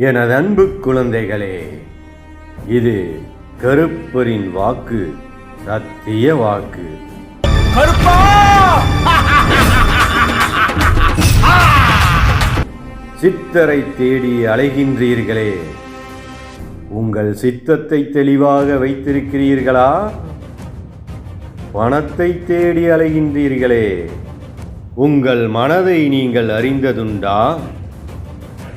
எனது அன்பு குழந்தைகளே இது கருப்பரின் வாக்கு சத்திய வாக்கு. சித்தரை தேடி அலைகின்றீர்களே உங்கள் சித்தத்தை தெளிவாக வைத்திருக்கிறீர்களா? பணத்தை தேடி அலைகின்றீர்களே உங்கள் மனதை நீங்கள் அறிந்ததுண்டா?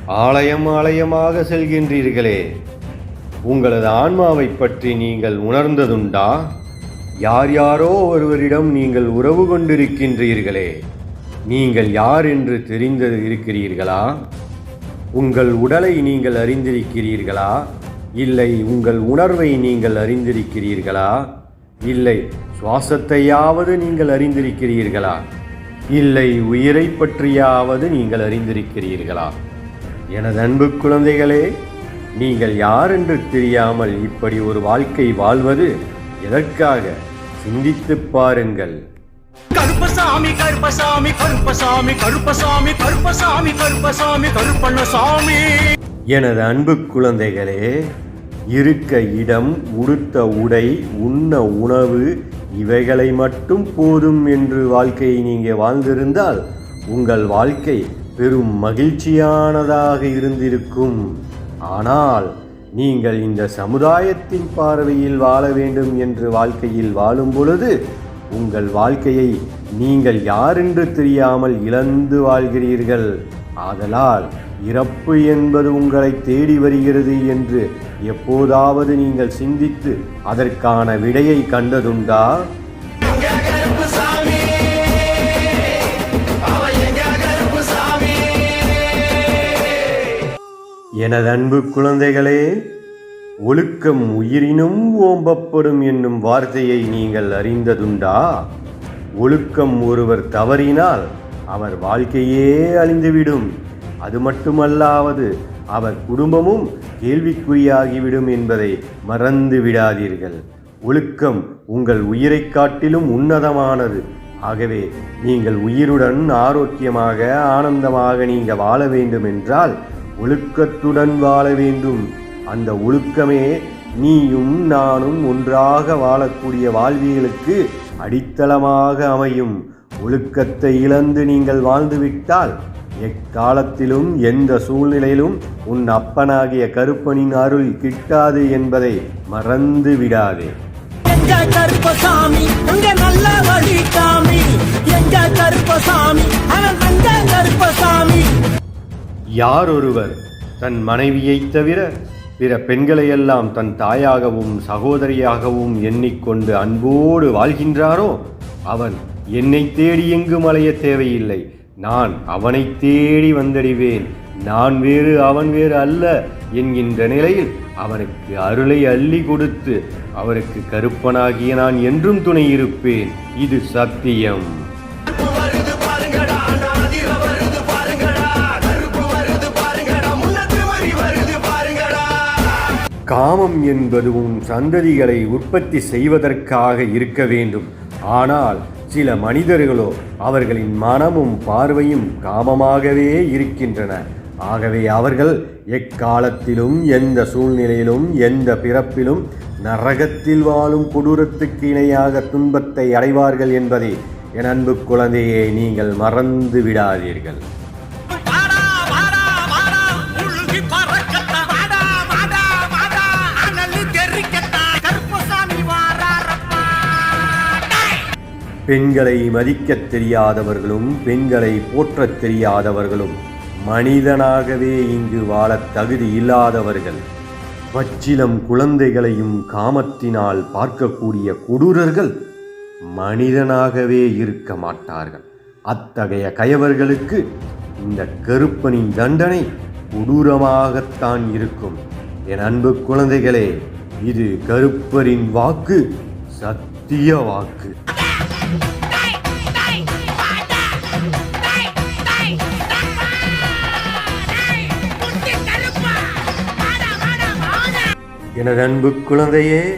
ஆலயம் ஆலயமாக செல்கின்றீர்களே உங்களது ஆன்மாவை பற்றி நீங்கள் உணர்ந்ததுண்டா? யார் யாரோ ஒருவரிடம் நீங்கள் உறவு கொண்டிருக்கின்றீர்களே நீங்கள் யார் என்று தெரிந்து இருக்கிறீர்களா? உங்கள் உடலை நீங்கள் அறிந்திருக்கிறீர்களா? இல்லை உங்கள் உணர்வை நீங்கள் அறிந்திருக்கிறீர்களா? இல்லை சுவாசத்தையாவது நீங்கள் அறிந்திருக்கிறீர்களா? இல்லை உயிரை பற்றியாவது நீங்கள் அறிந்திருக்கிறீர்களா? எனது அன்பு குழந்தைகளே நீங்கள் யார் என்று தெரியாமல் இப்படி ஒரு வாழ்க்கை வாழ்வது? எதற்காக? சிந்தித்துப் பாருங்கள். கருப்பசாமி கருப்பசாமி கருப்பசாமி கருப்பசாமி கருப்பசாமி கருப்பசாமி கருப்பண்ணசாமி. எனது அன்பு குழந்தைகளே இருக்க இடம் உடுத்த உடை உண்ண உணவு இவைகளை மட்டும் போதும் என்று வாழ்க்கையை நீங்கள் வாழ்ந்திருந்தால் உங்கள் வாழ்க்கை பெரும் மகிழ்ச்சியானதாக இருந்திருக்கும். ஆனால் நீங்கள் இந்த சமுதாயத்தின் பார்வையில் வாழ வேண்டும் என்று வாழ்க்கையில் வாழும் பொழுது உங்கள் வாழ்க்கையை நீங்கள் யாரென்று தெரியாமல் இழந்து வாழ்கிறீர்கள். ஆதலால் இறப்பு என்பது உங்களை தேடி வருகிறது என்று எப்போதாவது நீங்கள் சிந்தித்து அதற்கான விடையை கண்டதுண்டா? எனது அன்பு குழந்தைகளே ஒழுக்கம் உயிரினும் ஓம்பப்படும் என்னும் வார்த்தையை நீங்கள் அறிந்ததுண்டா? ஒழுக்கம் ஒருவர் தவறினால் அவர் வாழ்க்கையே அழிந்துவிடும். அது மட்டுமல்லாவது அவர் குடும்பமும் கேள்விக்குறியாகிவிடும் என்பதை மறந்து விடாதீர்கள். ஒழுக்கம் உங்கள் உயிரை காட்டிலும் உன்னதமானது. ஆகவே நீங்கள் உயிருடன் ஆரோக்கியமாக ஆனந்தமாக நீங்கள் வாழ வேண்டும் என்றால் ஒழுக்கத்துடன் வாழ வேண்டும். அந்த ஒழுக்கமே நீயும் நானும் ஒன்றாக வாழக்கூடிய வாழ்வியலுக்கு அடித்தளமாக அமையும். ஒழுக்கத்தை இழந்து நீங்கள் வாழ்ந்துவிட்டால் எக்காலத்திலும் எந்த சூழ்நிலையிலும் உன் அப்பனாகிய கருப்பனின் அருள் கிட்டாது என்பதை மறந்து விடாதே. எங்க கருப்பசாமி நல்ல வழி காமி எங்க கருப்பசாமி யார் ஒருவர் தன் மனைவியைத் தவிர பிற பெண்களையெல்லாம் தன் தாயாகவும் சகோதரியாகவும் எண்ணிக்கொண்டு அன்போடு வாழ்கின்றாரோ அவன் என்னை தேடி எங்கும் அலைய தேவையில்லை. நான் அவனைத் தேடி வந்தடிவேன். நான் வேறு அவன் வேறு அல்ல என்கின்ற நிலையில் அவனுக்கு அருளை அள்ளி கொடுத்து அவருக்கு கருப்பனாகிய நான் என்றும் துணை இருப்பேன். இது சத்தியம். காமம் என்பது உன் சந்ததிகளை உற்பத்தி செய்வதற்காக இருக்க வேண்டும். ஆனால் சில மனிதர்களோ அவர்களின் மனமும் பார்வையும் காமமாகவே இருக்கின்றன. ஆகவே அவர்கள் எக்காலத்திலும் எந்த சூழ்நிலையிலும் எந்த பிறப்பிலும் நரகத்தில் வாழும் கொடூரத்துக்கு இணையாக துன்பத்தை அடைவார்கள் என்பதை என் அன்பு குழந்தையை நீங்கள் மறந்து விடாதீர்கள். பெண்களை மதிக்கத் தெரியாதவர்களும் பெண்களை போற்றத் தெரியாதவர்களும் மனிதனாகவே இங்கு வாழத் தகுதி இல்லாதவர்கள். பச்சிலம் குழந்தைகளையும் காமத்தினால் பார்க்கக்கூடிய கொடூரர்கள் மனிதனாகவே இருக்க மாட்டார்கள். அத்தகைய கயவர்களுக்கு இந்த கருப்பனின் தண்டனை கொடூரமாகத்தான் இருக்கும். என் அன்பு குழந்தைகளே இது கருப்பரின் வாக்கு சத்திய வாக்கு. எனது அன்பு குழந்தையே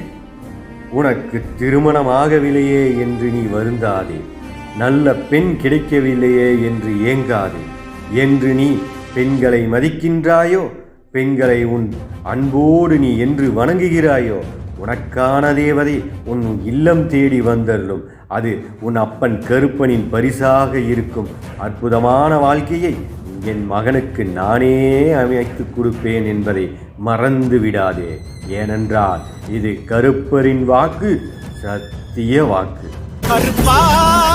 உனக்கு திருமணமாகவில்லையே என்று நீ வருந்தாதே. நல்ல பெண் கிடைக்கவில்லையே என்று ஏங்காதே. என்று நீ பெண்களை மதிக்கின்றாயோ பெண்களை உன் அன்போடு நீ என்று வணங்குகிறாயோ உனக்கான தேவதை உன் இல்லம் தேடி வந்தருளும். அது உன் அப்பன் கருப்பனின் பரிசாக இருக்கும். அற்புதமான வாழ்க்கையை என் மகனுக்கு நானே அமைத்துக் கொடுப்பேன் என்பதை மறந்து விடாதே. ஏனென்றால் இது கருப்பரின் வாக்கு சத்திய வாக்கு. கருப்பா